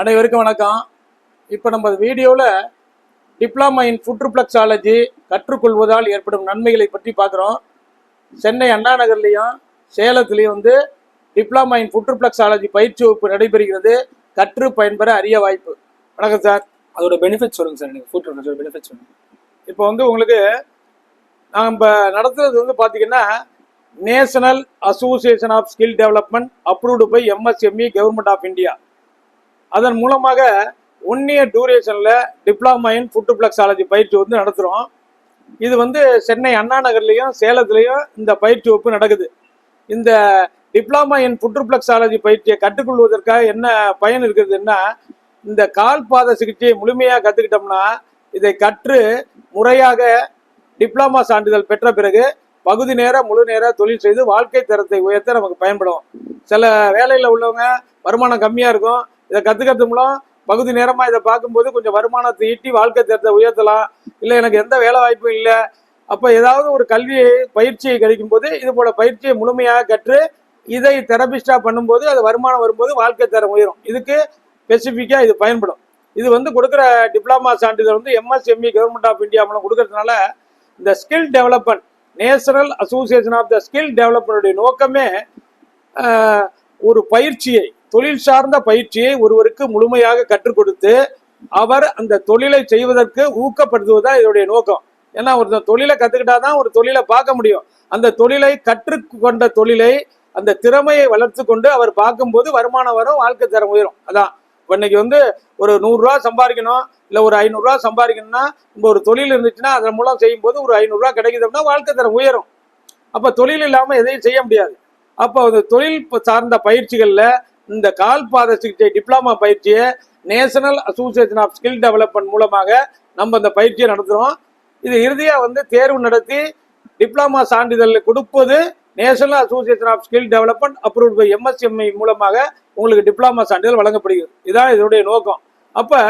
அனைவருக்கும் வணக்கம். இப்போ நம்ம வீடியோவில் டிப்ளமா இன் ஃபுட்ருப்ளக்ஸாலஜி கற்றுக்கொள்வதால் ஏற்படும் நன்மைகளை பற்றி பார்க்குறோம். சென்னை அண்ணா நகர்லேயும் சேலத்துலேயும் வந்து டிப்ளமா இன் ஃபுட்ருப்ளக்ஸாலஜி பயிற்சி வகுப்பு நடைபெறுகிறது. கற்று பயன்பெற அரிய வாய்ப்பு. வணக்கம் சார். அதோட பெனிஃபிட் சொல்லுங்க சார். எனக்கு ஃபுட் பெனிஃபிட் சொல்லுங்க. இப்போ வந்து உங்களுக்கு நம்ம நடத்துறது வந்து பார்த்தீங்கன்னா national association of skill development approved by MSME government of India. அதன் மூலமாக ஒன் இயர் டூரேஷனில் டிப்ளமா இன் ஃபுட்ருப்ளக்ஸாலஜி பயிற்சி வந்து நடத்துகிறோம் இது வந்து சென்னை அண்ணா நகர்லேயும் சேலத்துலேயும் இந்த பயிற்சி வகுப்பு நடக்குது. இந்த டிப்ளமா இன் ஃபுட்ருப்ளக்ஸாலஜி பயிற்சியை கற்றுக்கொள்வதற்காக என்ன பயன் இருக்கிறதுன்னா இந்த கால் பாத சிகிச்சையை முழுமையாக கற்றுக்கிட்டோம்னா இதை கற்று முறையாக டிப்ளமா சான்றிதழ் பெற்ற பிறகு பகுதி நேர முழு நேர தொழில் செய்து வாழ்க்கை தரத்தை உயர்த்த நமக்கு பயன்படும். சில வேலையில் உள்ளவங்க வருமானம் கம்மியாக இருக்கும் இதை கற்றுக்கிறது மூலம் பகுதி நேரமாக இதை பார்க்கும்போது கொஞ்சம் வருமானத்தை ஈட்டி வாழ்க்கை தரத்தை உயர்த்தலாம். இல்லை எனக்கு எந்த வேலை வாய்ப்பும் இல்லை. அப்போ ஏதாவது ஒரு கல்வியை பயிற்சியை கிடைக்கும் போது இது போல பயிற்சியை முழுமையாக கற்று இதை தெரபிஸ்டா பண்ணும்போது அது வருமானம் வரும்போது வாழ்க்கை தரம் உயரும். இதுக்கு ஸ்பெசிஃபிக்காக இது பயன்படும். இது வந்து கொடுக்குற டிப்ளமா சான்றிதழ் வந்து எம்எஸ்எம்இ கவர்மெண்ட் ஆஃப் இந்தியா மூலம் கொடுக்கறதுனால இந்த skill development national association of the skill டெவலப்மெண்ட்டுடைய நோக்கமே ஒரு பயிற்சியை தொழில் சார்ந்த பயிற்சியை ஒருவருக்கு முழுமையாக கற்றுக் கொடுத்து அவர் அந்த தொழிலை செய்வதற்கு ஊக்கப்படுத்துவதா இதனுடைய நோக்கம். ஏன்னா ஒரு தொழிலை கத்துக்கிட்டாதான் ஒரு தொழிலை பார்க்க முடியும். அந்த தொழிலை கற்றுக்கொண்ட தொழிலை அந்த திறமையை வளர்த்து கொண்டு அவர் பார்க்கும்போது வருமானம் வரும் வாழ்க்கை தரம் உயரும். அதான். இன்னைக்கு வந்து ஒரு நூறுரூவா சம்பாதிக்கணும் இல்லை ஒரு ஐநூறுரூவா சம்பாதிக்கணும்னா நம்ம ஒரு தொழில் இருந்துச்சுன்னா அதன் மூலம் செய்யும்போது ஒரு ஐநூறுரூவா கிடைக்குதுன்னா வாழ்க்கை தரம் உயரும். அப்போ தொழில் இல்லாமல் எதையும் செய்ய முடியாது. அப்போ அந்த தொழில் சார்ந்த பயிற்சிகளில் இந்த கால்பாத சிகிச்சை டிப்ளமா பயிற்சியை national association of skill development மூலமாக நம்ம இந்த பயிற்சியை நடத்துகிறோம் இது இறுதியாக வந்து தேர்வு நடத்தி டிப்ளமா சான்றிதழ் கொடுப்பது national association of skill development approved by MSME மூலமாக உங்களுக்கு டிப்ளமா சான்றிதழ் வழங்கப்படுகிறது. இதுதான் இதனுடைய நோக்கம். அப்போ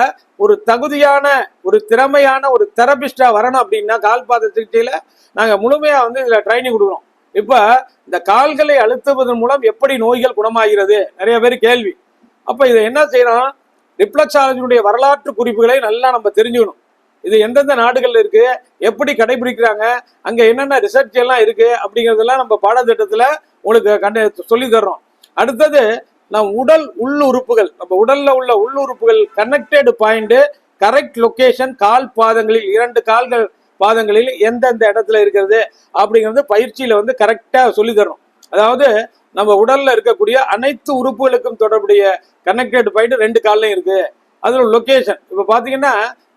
ஒரு தகுதியான ஒரு திறமையான ஒரு தெரபிஸ்டாக வரணும் அப்படின்னா கால்பாத சிகிச்சையில் நாங்கள் முழுமையாக வந்து இதில் ட்ரைனிங் கொடுக்குறோம். இப்ப இந்த கால்களை அழுத்துவதன் மூலம் எப்படி நோய்கள் குணமாகிறது? நிறைய பேர் கேள்வி. அப்ப இதை என்ன செய்யணும் ரிப்ளக்ஸாலஜினுடைய வரலாற்று குறிப்புகளை நல்லா நம்ம தெரிஞ்சுக்கணும். இது எந்தெந்த நாடுகள்ல இருக்கு? எப்படி கடைபிடிக்கிறாங்க? அங்க என்னென்ன ரிசர்ச் எல்லாம் இருக்கு? அப்படிங்கறதெல்லாம் நம்ம பாடத்திட்டத்துல உங்களுக்கு கண்டு சொல்லி தர்றோம். அடுத்தது நம் உடல் உள்ளுறுப்புகள். நம்ம உடல்ல உள்ள உள்ளுறுப்புகள் கனெக்டட் பாயிண்ட் கரெக்ட் லொகேஷன் கால் பாதங்களில் இரண்டு கால்கள் பாதங்களில் எந்தெந்த இடத்துல இருக்கிறது அப்படிங்கிறது பயிற்சியில வந்து கரெக்டா சொல்லி தரணும் அதாவது நம்ம உடல்ல இருக்கக்கூடிய அனைத்து உறுப்புகளுக்கும் தொடர்புடைய கனெக்டட் பாயிண்ட் ரெண்டு கால்லையும் இருக்கு. அதுல லொகேஷன் இப்போ பாத்தீங்கன்னா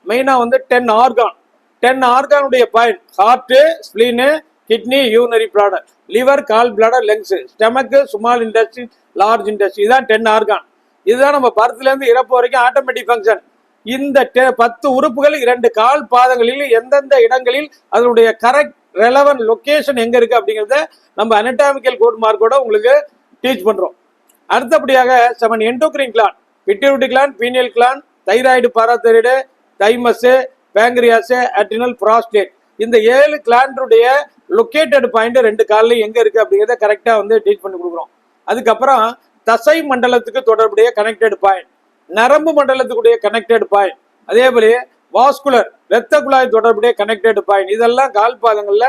மெயினா வந்து ten organ ten ஆர்கானுடைய point heart spleen kidney urinary product liver gall bladder lungs stomach small intestine large intestine இதுதான் டென் ஆர்கான் இதுதான் நம்ம பர்த்லேருந்து இறப்பு வரைக்கும் ஆட்டோமேட்டிக் ஃபங்க்ஷன் இந்த பத்து உறுப்புகள் இரண்டு கால் பாதங்களில் எந்தெந்த இடங்களில் அதனுடைய கரெக்ட் ரெலவன் லொக்கேஷன் எங்க இருக்கு அப்படிங்கறத நம்ம அனட்டாமிக்கல் கோட் மார்க்கோட உங்களுக்கு டீச் பண்றோம். அடுத்தபடியாக seven endocrine gland pituitary gland pineal gland thyroid parathyroid thymus pancreas adrenal prostate இந்த ஏழு கிளான்டுடைய லொக்கேட்டட் பாயிண்ட் ரெண்டு கால்லையும் எங்க இருக்கு அப்படிங்கிறத கரெக்டாக வந்து டீச் பண்ணி கொடுக்குறோம். அதுக்கப்புறம் தசை மண்டலத்துக்கு தொடர்புடைய கனெக்டட் பாயிண்ட் நரம்பு மண்டலத்துக்குடைய கனெக்டட் பாயிண்ட் அதே போல வாஸ்குலர் ரத்த குழாய் தொடர்புடைய கனெக்டட் பாயிண்ட் இதெல்லாம் கால் பாதங்கள்ல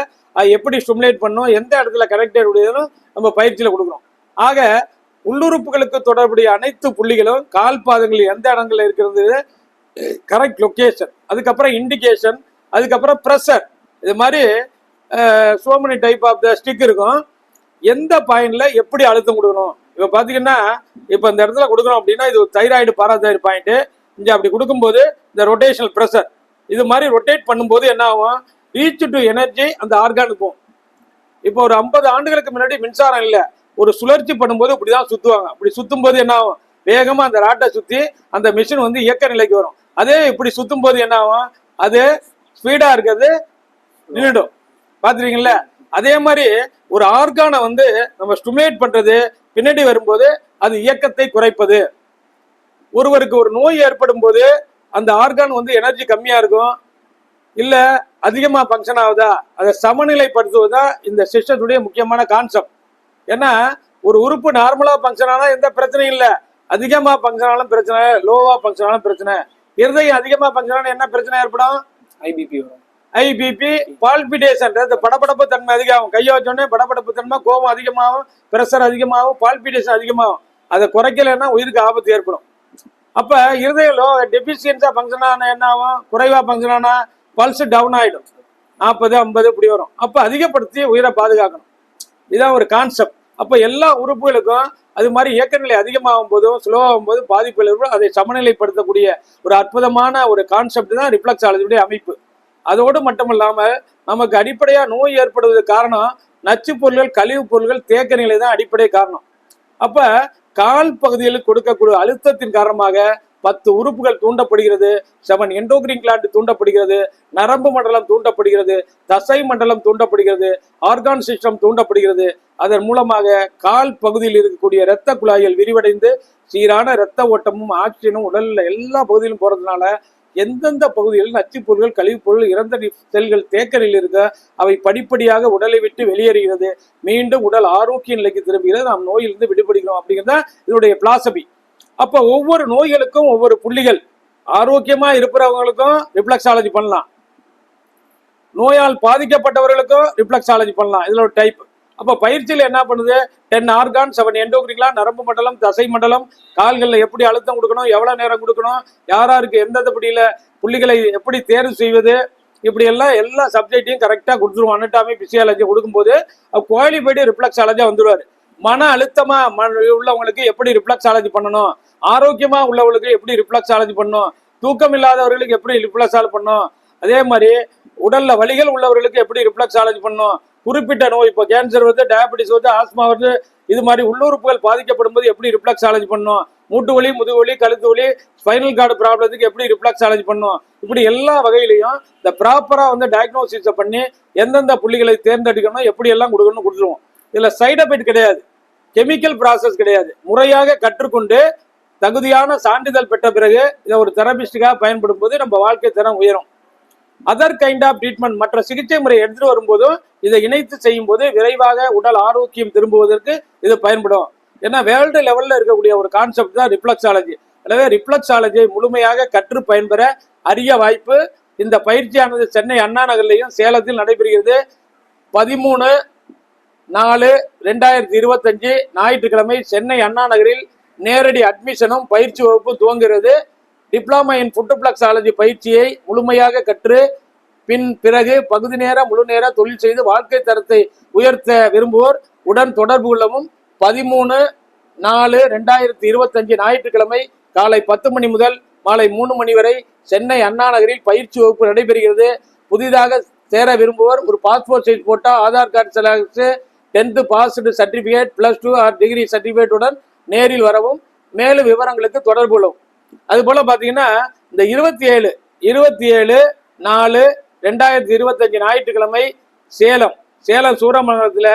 எப்படி ஸ்டிமுலேட் பண்ணும் எந்த இடத்துல கனெக்டட் உடையதுன்னு நம்ம பயிற்சியில கொடுக்குறோம். ஆக உள்ளுறுப்புகளுக்கு தொடர்புடைய அனைத்து புள்ளிகளும் கால் பாதங்கள் எந்த இடங்கள்ல இருக்கிறது? கரெக்ட் லொக்கேஷன் அதுக்கப்புறம் இண்டிகேஷன் அதுக்கப்புறம் ப்ரெஷர் இது மாதிரி so many type of the stick இருக்கும். எந்த பாயிண்ட்ல எப்படி அழுத்தம் கொடுக்கணும்? இப்போ பார்த்தீங்கன்னா இப்போ இந்த இடத்துல கொடுக்குறோம் அப்படின்னா இது தைராய்டு பாராதைடு பாயிண்ட்டு இங்கே அப்படி கொடுக்கும்போது இந்த ரொட்டேஷனல் ப்ரெஷர் இது மாதிரி ரொட்டேட் பண்ணும்போது என்ன ஆகும்? ரீச் டு எனர்ஜி அந்த ஆர்கானுக்கு போகும். இப்போ ஒரு ஐம்பது ஆண்டுகளுக்கு முன்னாடி மின்சாரம் இல்லை. ஒரு சுழற்சி பண்ணும்போது இப்படிதான் சுற்றுவாங்க அப்படி சுற்றும் போது என்ன ஆகும்? வேகமாக அந்த ராட்டை சுற்றி அந்த மிஷின் வந்து இயக்க நிலைக்கு வரும். அதே இப்படி சுற்றும் போது என்ன ஆகும்? அது ஸ்பீடாக இருக்கிறது நின்றுடும் பார்த்துருக்கீங்களா அதே மாதிரி ஒரு ஆர்கானை வந்து நம்ம ஸ்டிமுலேட் பண்ணுறது பின்னாடி வரும்போது அது இயக்கத்தை குறைப்பது. ஒருவருக்கு ஒரு நோய் ஏற்படும் போது அந்த ஆர்கான் வந்து எனர்ஜி கம்மியா இருக்கும். இல்ல அதிகமா ஃபங்க்ஷன் ஆகுதா? அதை சமநிலைப்படுத்துவதா இந்த சிஸ்டத்துடைய முக்கியமான கான்செப்ட் ஏன்னா ஒரு உறுப்பு நார்மலா ஃபங்க்ஷன் ஆனா எந்த பிரச்சனையும் இல்லை. அதிகமா பங்க்ஷனாலும் பிரச்சனை லோவா பங்க்ஷனாலும் பிரச்சனை. இருதயம் அதிகமா பங்க்ஷனாலும் என்ன பிரச்சனை ஏற்படும்? ஐபிபி வரும். ஐபிபி பால்பிடேஷன் அந்த படபடப்பு தன்மை அதிகமாகும். கையை வச்சோடனே படபடப்பு தன்மை கோபம் அதிகமாகும் பிரஷர் அதிகமாகும் பால்பிடேஷன் அதிகமாகும். அதை குறைக்கலைன்னா உயிருக்கு ஆபத்து ஏற்படும். அப்போ இருதயம் டெபிஷியன்ஸாக ஃபங்க்ஷன் ஆனால் என்ன ஆகும்? குறைவா ஃபங்க்ஷன் ஆனால் பல்ஸ் டவுன் ஆகிடும் நாற்பது ஐம்பது இப்படி வரும். அப்போ அதிகப்படுத்தி உயிரை பாதுகாக்கணும். இதான் ஒரு கான்செப்ட் அப்போ எல்லா உறுப்புகளுக்கும் அது மாதிரி இயக்கநிலை அதிகமாகும் போதும் ஸ்லோவாகும் போதும் பாதிப்புகள் அதை சமநிலைப்படுத்தக்கூடிய ஒரு அற்புதமான ஒரு கான்செப்ட் தான் ரிஃப்ளெக்ஸாலஜியுடைய அமைப்பு. அதோடு மட்டும் நமக்கு அடிப்படையா நோய் ஏற்படுவதற்கு காரணம் நச்சு பொருள்கள் கழிவுப் பொருள்கள் தேக்க நிலை தான் அடிப்படை காரணம். அப்ப கால் பகுதியில் கொடுக்கக்கூடிய அழுத்தத்தின் காரணமாக பத்து உறுப்புகள் தூண்டப்படுகிறது. செவன் எண்டோகிரின் கிளாண்ட் தூண்டப்படுகிறது. நரம்பு மண்டலம் தூண்டப்படுகிறது. தசை மண்டலம் தூண்டப்படுகிறது. ஆர்கான் சிஸ்டம் தூண்டப்படுகிறது. அதன் மூலமாக கால் பகுதியில் இருக்கக்கூடிய இரத்த குழாய்கள் விரிவடைந்து சீரான இரத்த ஓட்டமும் ஆக்சிஜனும் உடலில் எல்லா பகுதியிலும் போறதுனால எந்தெந்த பகுதிகளில் நச்சுப் கழிவுப்பொருள் பொருள் இறந்த செல்கள் தேக்கரில் இருக்க அவை படிப்படியாக உடலை விட்டு வெளியேறுகிறது. மீண்டும் உடல் ஆரோக்கிய நிலைக்கு திரும்புகிறது. நாம் நோயிலிருந்து விடுபடுகிறோம் அப்படிங்கிறத இதனுடைய பிளாசபி அப்ப ஒவ்வொரு நோய்களுக்கும் ஒவ்வொரு புள்ளிகள். ஆரோக்கியமா இருக்கிறவங்களுக்கும் ரிஃப்ளெக்ஸாலஜி பண்ணலாம். நோயால் பாதிக்கப்பட்டவர்களுக்கும் ரிஃப்ளெக்ஸாலஜி பண்ணலாம். இதில் ஒரு டைப் அப்போ பயிற்சியில் என்ன பண்ணுது? டென் ஆர்கான் செவன் எண்டோக்ரிங்களா நரம்பு மண்டலம் தசை மண்டலம் கால்களில் எப்படி அழுத்தம் கொடுக்கணும் எவ்வளோ நேரம் கொடுக்கணும் யாராருக்கு எந்தெந்த படியில் புள்ளிகளை எப்படி தேர்வு செய்வது இப்படி எல்லாம் எல்லா சப்ஜெக்டையும் கரெக்டாக கொடுத்துருவோம். அனட்டாமி பிசியாலஜி கொடுக்கும்போது குவாலிஃபைடு ரிஃப்ளெக்ஸாலஜியாக வந்துடுவார் மன அழுத்தமா மன உள்ளவங்களுக்கு எப்படி ரிஃப்ளெக்ஸாலஜி பண்ணணும்? ஆரோக்கியமா உள்ளவங்களுக்கு எப்படி ரிஃப்ளெக்ஸாலஜி பண்ணணும்? தூக்கம் இல்லாதவர்களுக்கு எப்படி ரிஃப்ளெக்ஸாலஜி பண்ணணும்? அதே மாதிரி உடல்ல வலிகள் உள்ளவர்களுக்கு எப்படி ரிஃப்ளெக்ஸாலஜி பண்ணணும்? குறிப்பிட்ட நோய் இப்போ கேன்சர் வருது டயபெட்டிஸ் வருது ஆஸ்மா வருது இது மாதிரி உள்ளுறுப்புகள் பாதிக்கப்படும் போது எப்படி ரிஃப்ளெக்ஸாலஜி பண்ணும்? மூட்டு வலி முதுகு வலி கழுத்து வலி ஸ்பைனல் கார்டு ப்ராப்ளத்துக்கு எப்படி ரிஃப்ளெக்ஸாலஜி பண்ணணும் இப்படி எல்லா வகையிலையும் இந்த ப்ராப்பரா வந்து டயக்னோசிஸை பண்ணி எந்தெந்த புள்ளிகளை தேர்ந்தெடுக்கணும் எப்படி எல்லாம் கொடுக்கணும்னு கொடுத்துருவோம். இதுல சைட் எஃபெக்ட் கிடையாது. கெமிக்கல் ப்ராசஸ் கிடையாது. முறையாக கற்றுக்கொண்டு தகுதியான சான்றிதழ் பெற்ற பிறகு இதை ஒரு தெரபிஸ்டுக்காக பயன்படும் போது நம்ம வாழ்க்கை தரம் உயரும். அதர் கைண்ட் ஆஃப் ட்ரீட்மெண்ட் மற்ற சிகிச்சை முறை எடுத்துட்டு வரும்போதும் இதை இணைத்து செய்யும் போது விரைவாக உடல் ஆரோக்கியம் திரும்புவதற்கு இது பயன்படும். ஏன்னா வேர்ல்டு லெவலில் இருக்கக்கூடிய ஒரு கான்செப்ட் தான் ரிஃப்ளெக்ஸாலஜி எனவே ரிஃப்ளெக்ஸாலஜியை முழுமையாக கற்று பயன்பெற அரிய வாய்ப்பு. இந்த பயிற்சியானது சென்னை அண்ணா நகர்லையும் சேலத்தில் நடைபெறுகிறது. பதிமூணு நாலு ரெண்டாயிரத்தி இருபத்தஞ்சு ஞாயிற்றுக்கிழமை சென்னை அண்ணா நகரில் நேரடி அட்மிஷனும் பயிற்சி வகுப்பு துவங்குகிறது. டிப்ளமா இன் ஃபுட்டுப்ளக்ஸாலஜி பயிற்சியை முழுமையாக கற்று பின் பிறகு பகுதி நேர முழு நேர தொழில் செய்து வாழ்க்கை தரத்தை உயர்த்த விரும்புவோர் உடன் தொடர்பு கொள்ளவும். பதிமூணு நாலு ரெண்டாயிரத்தி இருபத்தஞ்சு ஞாயிற்றுக்கிழமை காலை பத்து மணி முதல் மாலை மூணு மணி வரை சென்னை அண்ணா நகரில் பயிற்சி வகுப்பு நடைபெறுகிறது. புதிதாக சேர விரும்புவோர் ஒரு passport size photo Aadhaar card xerox tenth passed certificate plus two or degree சர்டிஃபிகேட்டுடன் நேரில் வரவும். மேலும் விவரங்களுக்கு தொடர்பு கொள்ளவும். அதுபோல் பாத்தீங்கன்னா இந்த இருபத்தி ஏழு இருபத்தி ஏழு நாலு ரெண்டாயிரத்தி இருபத்தஞ்சு ஞாயிற்றுக்கிழமை சேலம். சேலம் சூரமங்கலத்தில்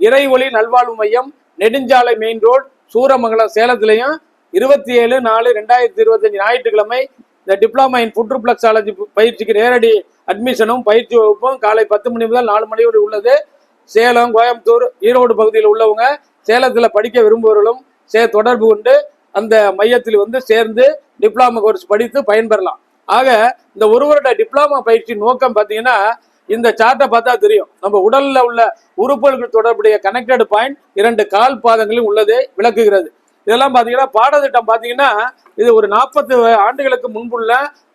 இறைஒளி நல்வாழ்வு மையம் நெடுஞ்சாலை மெயின் ரோடு சூரமங்கலம் சேலத்திலையும் இருபத்தி ஏழு நாலு ரெண்டாயிரத்தி இருபத்தஞ்சு ஞாயிற்றுக்கிழமை இந்த டிப்ளமா இன் ஃபுட்ருப்ளக்ஸாலஜி பயிற்சிக்கு நேரடி அட்மிஷனும் பயிற்சி வகுப்பும் காலை பத்து மணி முதல் நாலு மணி வரை உள்ளது. சேலம் கோயம்புத்தூர் ஈரோடு பகுதியில் உள்ளவங்க சேலத்தில் படிக்க விரும்புவர்களும் சே தொடர்பு கொண்டு அந்த மையத்தில் வந்து சேர்ந்து டிப்ளமா கோர்ஸ் படித்து பயன்பெறலாம். ஆக இந்த ஒரு வருட டிப்ளமா பயிற்சி நோக்கம் பார்த்தீங்கன்னா இந்த சார்ட்டை பார்த்தா தெரியும். நம்ம உடல்ல உள்ள உறுப்புகளுக்கு தொடர்புடைய கனெக்டட் பாயிண்ட் இரண்டு கால் பாதங்களில் உள்ளது விளக்குகிறது. இதெல்லாம் பார்த்தீங்கன்னா பாடத்திட்டம் பார்த்தீங்கன்னா இது ஒரு நாற்பது ஆண்டுகளுக்கு முன்புள்ள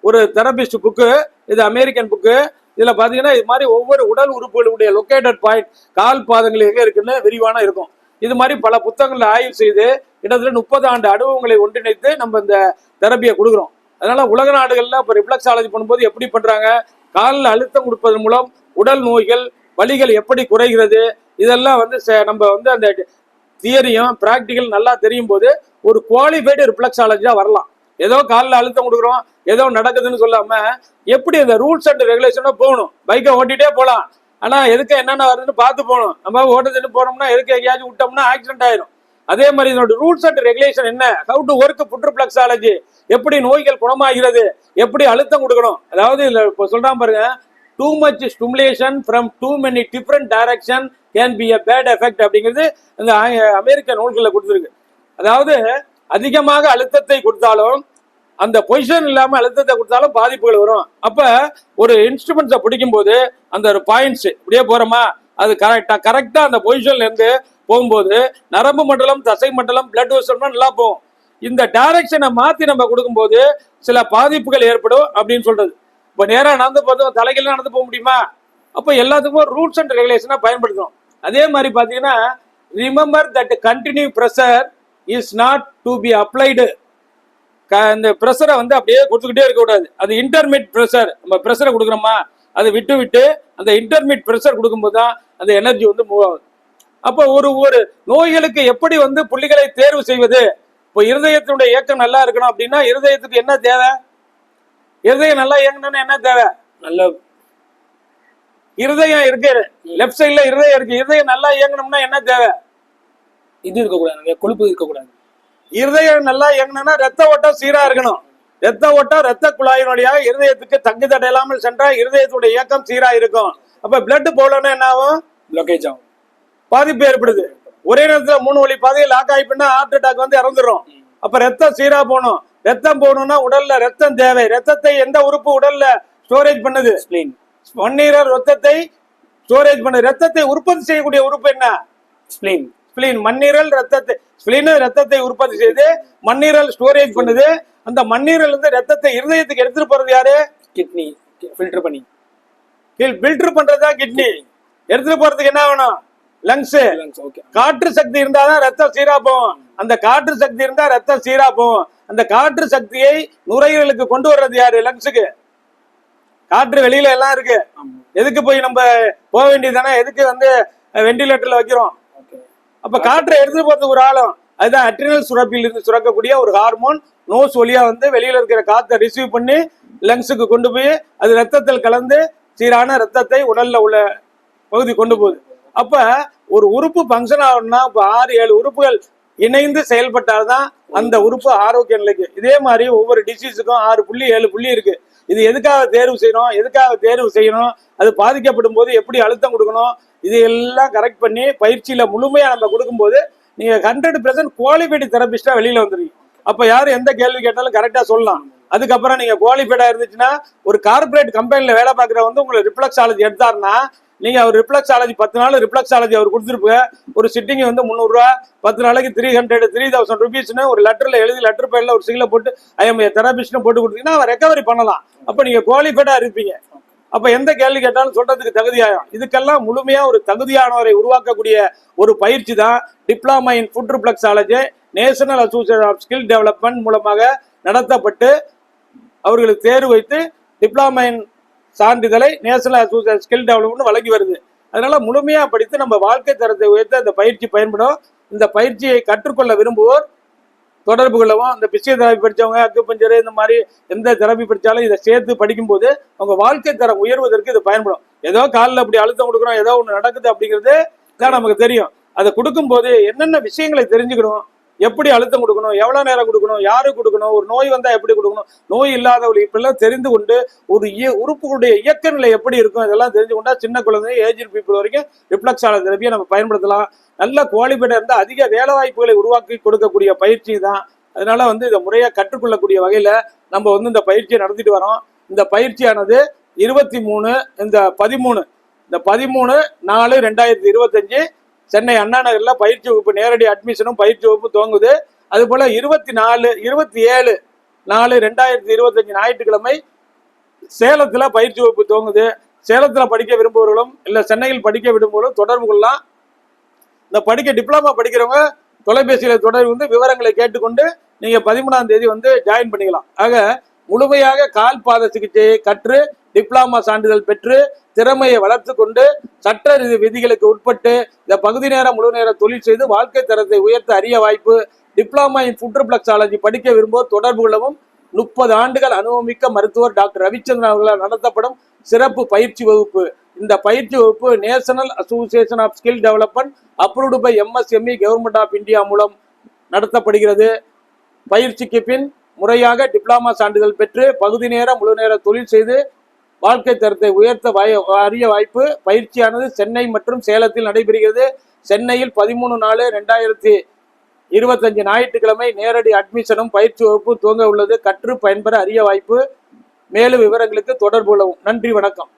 ஒரு தெரபிஸ்ட் புக்கு இது அமெரிக்கன் புக்கு இதில் பார்த்தீங்கன்னா இது மாதிரி ஒவ்வொரு உடல் உறுப்புகளுடைய லொக்கேட்டட் பாயிண்ட் கால் பாதங்கள் எங்கே இருக்குன்னு விரிவான இருக்கும். இது மாதிரி பல புத்தகங்களை ஆய்வு செய்து கிட்டத்தட்ட முப்பது ஆண்டு அனுபவங்களை ஒன்றிணைத்து நம்ம இந்த தெரப்பியை கொடுக்குறோம். அதனால உலக நாடுகளில் இப்போ ரிப்ளக்ஸாலஜி பண்ணும்போது எப்படி பண்ணுறாங்க காலில் அழுத்தம் கொடுப்பதன் மூலம் உடல் நோய்கள் வலிகள் எப்படி குறைகிறது? இதெல்லாம் வந்து ச- நம்ம வந்து அந்த தியரியும் ப்ராக்டிக்கல் நல்லா தெரியும் போது ஒரு குவாலிஃபைடு ரிப்ளக்ஸாலஜியாக வரலாம். ஏதோ காலில் அழுத்தம் கொடுக்குறோம் ஏதோ நடக்குதுன்னு சொல்லாம எப்படி அந்த ரூல்ஸ் அண்ட் ரெகுலேஷனோ போகணும்? பைக்கை ஓட்டிகிட்டே போகலாம். ஆனால் எதுக்கு என்னென்ன வருதுன்னு பார்த்து போகணும். நம்ம ஓட்டத்துன்னு போனோம்னா எதுக்கு எங்கேயாச்சும் விட்டோம்னா ஆக்சிடென்ட் ஆயிரும். அதே மாதிரி இதனோட ரூல்ஸ் அண்ட் ரெகுலேஷன் என்ன? How to work foot reflexology எப்படி நோய்கள் குணமாகிறது? எப்படி அழுத்தம் கொடுக்கணும்? அதாவது இதில் இப்போ சொல்றான் பாருங்க too much stimulation from too many different direction can be a bad effect அப்படிங்கிறது இந்த அமெரிக்க நூல்களில் கொடுத்துருக்கு. அதாவது அதிகமாக அழுத்தத்தை கொடுத்தாலும் அந்த பொசிஷன் இல்லாமல் அழுத்தத்தை கொடுத்தாலும் பாதிப்புகள் வரும். அப்போ ஒரு இன்ஸ்ட்ருமெண்ட்ஸை பிடிக்கும் போது அந்த ஒரு பாயிண்ட்ஸ் இப்படியே போகிறோமா அது கரெக்டாக கரெக்டாக அந்த பொசிஷன்லேருந்து போகும்போது நரம்பு மண்டலம் தசை மண்டலம் பிளட் வெசல்னா நல்லா போகும். இந்த டைரக்ஷனை மாத்தி நம்ம கொடுக்கும்போது சில பாதிப்புகள் ஏற்படும் அப்படின்னு சொல்றது. இப்ப நேரா நடந்து பார்த்தோம் தலைகீழ நடந்து போக முடியுமா? அப்ப எல்லாத்துக்கும் ரூல்ஸ் அண்ட் ரெகுலேஷனா பயன்படுத்தணும். அதே மாதிரி பாத்தீங்கன்னா remember that continue pressure is not to be applied இந்த ப்ரெஷரை வந்து அப்படியே கொடுத்துக்கிட்டே இருக்கக்கூடாது. அது இன்டர்மீட் ப்ரெஷர் நம்ம ப்ரெஷரை கொடுக்குறோமா? அதை விட்டு விட்டு அந்த இன்டர்மீட் ப்ரெஷர் கொடுக்கும்போது தான் அந்த எனர்ஜி வந்து மூவ் ஆகுது. அப்போ ஒரு ஒரு நோய்களுக்கு எப்படி வந்து புள்ளிகளை தேர்வு செய்வது? இப்போ இருதயத்தினுடைய இயக்கம் நல்லா இருக்கணும் அப்படின்னா இருதயத்துக்கு என்ன தேவை? இருதயம் நல்லா இயங்கணும்னு என்ன தேவை? நல்ல இருதயம் இருக்கு. லெஃப்ட் சைடுல இருதயம் இருக்கு. இருதயம் நல்லா இயங்கணும்னா என்ன தேவை? இது இருக்கக்கூடாது கொழுப்பு இருக்கக்கூடாது இருதயம் நல்லா இயங்கணும்னா ரத்த ஓட்டம் சீரா இருக்கணும். ரத்த ஓட்டம் ரத்த குழாயின் வழியாக இருதயத்துக்கு தங்கு தடை இல்லாமல் சென்றா இருதயத்துடைய இயக்கம் சீரா இருக்கும். அப்ப பிளட் போகலன்னா என்ன ஆகும்? பிளாக்கேஜ் ஆகும். பாதிப்பு ஏற்படுது. ஒரே நேரத்துல மூணு வழி பாதையில் லாக் ஆயிப்புன்னா ஹார்ட் அட்டாக் வந்து இறந்துரும். அப்ப ரத்தம் சீரா போகணும். ரத்தம் போகணும்னா உடல்ல ரத்தம் தேவை. ரத்தத்தை எந்த உறுப்பு உடல்ல ஸ்டோரேஜ் பண்ணுது? மண்ணீரல் ரத்தத்தை ஸ்டோரேஜ் பண்ணுது ரத்தத்தை உற்பத்தி செய்யக்கூடிய உறுப்பு என்ன? ஸ்பிளீன் ஸ்பிளீன் மண்ணீரல் ரத்தத்தை ஸ்பிளீன் ரத்தத்தை உற்பத்தி செய்து மண்ணீரல் ஸ்டோரேஜ் பண்ணுது. அந்த மண்ணீரல் இருந்து ரத்தத்தை இருதயத்துக்கு எடுத்துட்டு போறது யாரு? கிட்னி ஃபில்டர் பண்ணி. ஃபில்டர் பண்றதா கிட்னி எடுத்துட்டு போறதுக்கு என்ன வேணும்? லங்ஸ் ஓகே காற்று சக்தி இருந்தாதான் ரத்தம் சீரா போகும் அந்த காற்று சக்தி இருந்தா ரத்தம் சீரா போகும் அந்த காற்று சக்தியை நுரையீரலுக்கு கொண்டு வர்றது யாரு? லங்ஸுக்கு காற்று வெளியில எல்லாம் இருக்கு. எதுக்கு போய் நம்ம போக வேண்டியதானே எதுக்கு வந்து வெண்டிலேட்டர்ல வைக்கிறோம்? அப்ப காற்றை எடுத்துட்டு போறதுக்கு ஒரு ஆழம் அதுதான் அட்ரினல் சுரப்பில் இருந்து சுரக்கக்கூடிய ஒரு ஹார்மோன் நோஸ் வழியா வந்து வெளியில இருக்கிற காத்தை ரிசீவ் பண்ணி லங்ஸுக்கு கொண்டு போய் அது ரத்தத்தில் கலந்து சீரான ரத்தத்தை உடல்ல உள்ள பகுதி கொண்டு போகுது. அப்ப ஒரு உறுப்பு ஃபங்க்ஷன் ஆகணும்னா இப்போ ஆறு ஏழு உறுப்புகள் இணைந்து செயல்பட்டால்தான் அந்த உறுப்பு ஆரோக்கிய நிலைக்கு. இதே மாதிரி ஒவ்வொரு டிசீஸுக்கும் ஆறு புள்ளி ஏழு புள்ளி இருக்கு. இது எதுக்காக தேர்வு செய்யணும்? எதுக்காக தேர்வு செய்யணும்? அது பாதிக்கப்படும் போது எப்படி அழுத்தம் கொடுக்கணும்? இது எல்லாம் கரெக்ட் பண்ணி பயிற்சியில முழுமையா நம்ம கொடுக்கும்போது நீங்க ஹண்ட்ரட் பெர்சன்ட் குவாலிஃபைடு தெரபிஸ்டா வெளியில வந்துருவீங்க. அப்ப யாரு எந்த கேள்வி கேட்டாலும் கரெக்டா சொல்லலாம். அதுக்கப்புறம் நீங்க குவாலிஃபைடா இருந்துச்சுன்னா ஒரு கார்ப்பரேட் கம்பெனில வேலை பார்க்குற வந்து உங்களை ரிஃப்ளெக்ஸாலஜி எடுத்தாருன்னா நீங்க அவர் ரிப்ளக்ஸாலஜி பத்து நாள் ரிப்ளக்ஸாலஜி அவர் கொடுத்துருப்ப ஒரு சிட்டிங் வந்து முந்நூறுரூவா பத்து நாளைக்கு த்ரீ ஹண்ட்ரட் த்ரீ தௌசண்ட் ருபீஸ்னு ஒரு லெட்டர்ல எழுதி லெட்டர் பேர்ல ஒரு சிங்கில போட்டு ஐஎம் தெரபிஸ்ட்னு போட்டு கொடுத்தீங்கன்னா அவன் ரெக்கவரி பண்ணலாம். அப்ப நீங்க குவாலிஃபைடா இருப்பீங்க. அப்ப எந்த கேள்வி கேட்டாலும் சொல்றதுக்கு தகுதியாகும் இதுக்கெல்லாம் முழுமையா ஒரு தகுதியானவரை உருவாக்கக்கூடிய ஒரு பயிற்சி தான் diploma in foot reflexology national association of skill development மூலமாக நடத்தப்பட்டு அவர்களுக்கு தேர்வு வைத்து டிப்ளமா இன் சான்றிதழை நேஷனல் அசோசியேஷன் ஸ்கில் டெவலப்மெண்ட் வழங்கி வருது. அதனால முழுமையா படித்து நம்ம வாழ்க்கை தரத்தை உயர்த்த அந்த பயிற்சி பயன்படும். இந்த பயிற்சியை கற்றுக்கொள்ள விரும்புவோர் தொடர்பு கொள்ளவும் இந்த தெரப்பி படிச்சவங்க அக்குப்பஞ்சர் இந்த மாதிரி எந்த தெரப்பி படிச்சாலும் இதை சேர்த்து படிக்கும்போது அவங்க வாழ்க்கை தரம் உயர்வதற்கு இது பயன்படும். ஏதோ காலில் அப்படி அழுத்தம் கொடுக்குறோம் ஏதோ ஒன்று நடக்குது அப்படிங்கிறது தான் நமக்கு தெரியும். அதை கொடுக்கும்போது என்னென்ன விஷயங்களை தெரிஞ்சுக்கணும் எப்படி அழுத்தம் கொடுக்கணும் எவ்வளவு நேரம் கொடுக்கணும் யாருக்கு கொடுக்கணும் ஒரு நோய் வந்தா எப்படி கொடுக்கணும் நோய் இல்லாதவர்கள் இப்படிலாம் தெரிந்து கொண்டு ஒரு இய உறுப்புகளுடைய இயக்க நிலை எப்படி இருக்கும் இதெல்லாம் தெரிஞ்சு கொண்டா சின்ன குழந்தை ஏஜ் பீப்புள் வரைக்கும் ரிஃப்ளெக்ஸால தெரப்பியை நம்ம பயன்படுத்தலாம். நல்ல குவாலிஃபைடாக இருந்தால் அதிக வேலை வாய்ப்புகளை உருவாக்கி கொடுக்கக்கூடிய பயிற்சி தான். அதனால வந்து இதை முறையாக கற்றுக்கொள்ளக்கூடிய வகையில் நம்ம வந்து இந்த பயிற்சியை நடத்திட்டு வரோம். இந்த பயிற்சியானது இருபத்தி மூணு இந்த பதிமூணு இந்த பதிமூணு நாலு ரெண்டாயிரத்தி இருபத்தஞ்சு சென்னை அண்ணா நகரில் பயிற்சி வகுப்பு நேரடி அட்மிஷனும் பயிற்சி வகுப்பு துவங்குது. அதுபோல் இருபத்தி நாலு இருபத்தி ஏழு நாலு ரெண்டாயிரத்தி இருபத்தஞ்சி ஞாயிற்றுக்கிழமை சேலத்தில் பயிற்சி வகுப்பு துவங்குது. சேலத்தில் படிக்க விரும்புபவர்களும் இல்லை சென்னையில் படிக்க விரும்புவர்களும் தொடர்பு கொள்ளலாம். இந்த படிக்க டிப்ளமா படிக்கிறவங்க தொலைபேசியில் தொடர்பு வந்து விவரங்களை கேட்டுக்கொண்டு நீங்கள் பதிமூணாம் தேதி வந்து ஜாயின் பண்ணிக்கலாம். ஆக முழுமையாக கால் பாத சிகிச்சையை கற்று டிப்ளமா சான்றிதழ் பெற்று திறமையை வளர்த்து கொண்டு சட்ட ரீதி விதிகளுக்கு உட்பட்டு இந்த பகுதி நேர முழு நேர தொழில் செய்து வாழ்க்கை தரத்தை உயர்த்த அரிய வாய்ப்பு டிப்ளமா இன் ஃபுட்ரிப்ளக்ஸாலஜி படிக்க விரும்புவோர் தொடர்பு கொள்ளவும். முப்பது ஆண்டுகள் அனுபவமிக்க மருத்துவர் டாக்டர் ரவிச்சந்திரன் அவர்களால் நடத்தப்படும் சிறப்பு பயிற்சி வகுப்பு. இந்த பயிற்சி வகுப்பு national association of skill development approved by MSME government of India மூலம் நடத்தப்படுகிறது. பயிற்சிக்கு பின் முறையாக டிப்ளமா சான்றிதழ் பெற்று பகுதி நேர முழு நேர தொழில் செய்து வாழ்க்கை தரத்தை உயர்த்த வாய அரிய வாய்ப்பு பயிற்சியானது சென்னை மற்றும் சேலத்தில் நடைபெறுகிறது. சென்னையில் பதிமூணு நாலு ரெண்டாயிரத்தி இருபத்தஞ்சு ஞாயிற்றுக்கிழமை நேரடி அட்மிஷனும் பயிற்சி வகுப்பும் துவங்க உள்ளது. கற்று பயன்பெற அரிய வாய்ப்பு. மேலும் விவரங்களுக்கு தொடர்பு கொள்ளவும். நன்றி வணக்கம்.